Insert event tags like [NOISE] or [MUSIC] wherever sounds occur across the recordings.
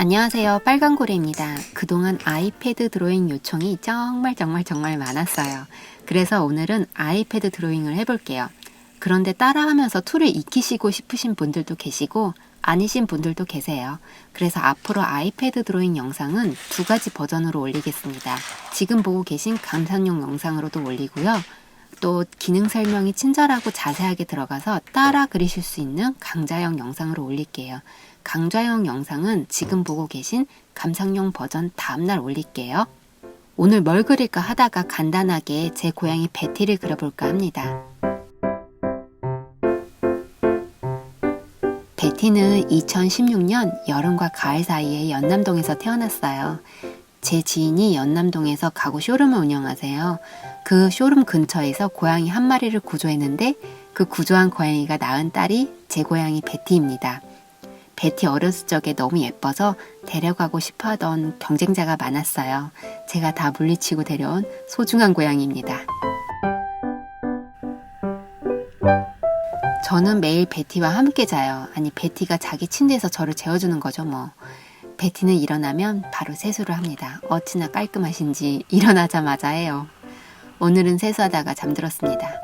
안녕하세요. 빨간고래입니다. 그동안 아이패드 드로잉 요청이 정말 정말 정말 많았어요. 그래서 오늘은 아이패드 드로잉을 해볼게요. 그런데 따라하면서 툴을 익히시고 싶으신 분들도 계시고 아니신 분들도 계세요. 그래서 앞으로 아이패드 드로잉 영상은 두 가지 버전으로 올리겠습니다. 지금 보고 계신 감상용 영상으로도 올리고요. 또 기능 설명이 친절하고 자세하게 들어가서 따라 그리실 수 있는 강좌형 영상으로 올릴게요. 강좌형 영상은 지금 보고 계신 감상용 버전 다음날 올릴게요. 오늘 뭘 그릴까 하다가 간단하게 제 고양이 베티를 그려볼까 합니다. 베티는 2016년 여름과 가을 사이에 연남동에서 태어났어요. 제 지인이 연남동에서 가구 쇼룸을 운영하세요. 그 쇼룸 근처에서 고양이 한 마리를 구조했는데 그 구조한 고양이가 낳은 딸이 제 고양이 베티입니다. 베티 어렸을 적에 너무 예뻐서 데려가고 싶어 하던 경쟁자가 많았어요. 제가 다 물리치고 데려온 소중한 고양이입니다. 저는 매일 베티와 함께 자요. 아니, 베티가 자기 침대에서 저를 재워주는 거죠, 뭐. 베티는 일어나면 바로 세수를 합니다. 어찌나 깔끔하신지 일어나자마자 해요. 오늘은 세수하다가 잠들었습니다.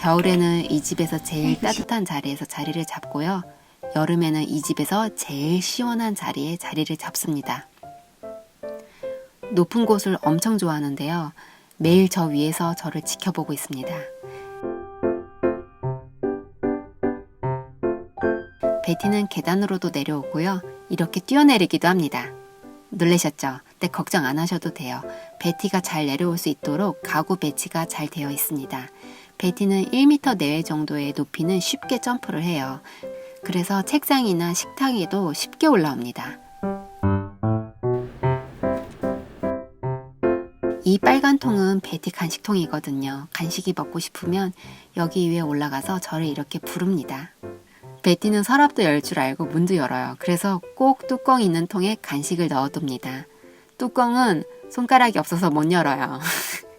겨울에는 이 집에서 제일 따뜻한 자리에서 자리를 잡고요. 여름에는 이 집에서 제일 시원한 자리에 자리를 잡습니다. 높은 곳을 엄청 좋아하는데요. 매일 저 위에서 저를 지켜보고 있습니다. 베티는 계단으로도 내려오고요. 이렇게 뛰어내리기도 합니다. 놀라셨죠? 네, 걱정 안 하셔도 돼요. 베티가 잘 내려올 수 있도록 가구 배치가 잘 되어 있습니다. 베티는 1m 내외 정도의 높이는 쉽게 점프를 해요. 그래서 책상이나 식탁에도 쉽게 올라옵니다. 이 빨간 통은 베티 간식통이거든요. 간식이 먹고 싶으면 여기 위에 올라가서 저를 이렇게 부릅니다. 베티는 서랍도 열 줄 알고 문도 열어요. 그래서 꼭 뚜껑 있는 통에 간식을 넣어둡니다. 뚜껑은 손가락이 없어서 못 열어요.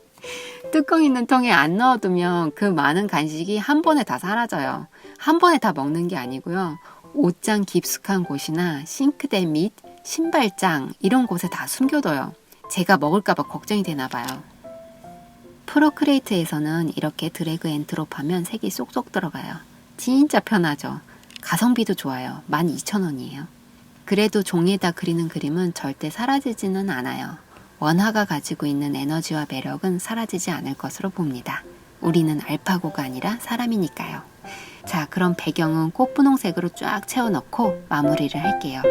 [LAUGHS] 뚜껑 있는 통에 안 넣어두면 그 많은 간식이 한 번에 다 사라져요. 한 번에 다 먹는 게 아니고요. 옷장 깊숙한 곳이나 싱크대 및 신발장 이런 곳에 다 숨겨둬요. 제가 먹을까봐 걱정이 되나 봐요. 프로크레이트에서는 이렇게 드래그 앤 드롭 하면 색이 쏙쏙 들어가요. 진짜 편하죠. 가성비도 좋아요. 12,000원이에요. 그래도 종이에다 그리는 그림은 절대 사라지지는 않아요. 원화가 가지고 있는 에너지와 매력은 사라지지 않을 것으로 봅니다. 우리는 알파고가 아니라 사람이니까요. 자, 그럼 배경은 꽃분홍색으로 쫙 채워넣고 마무리를 할게요.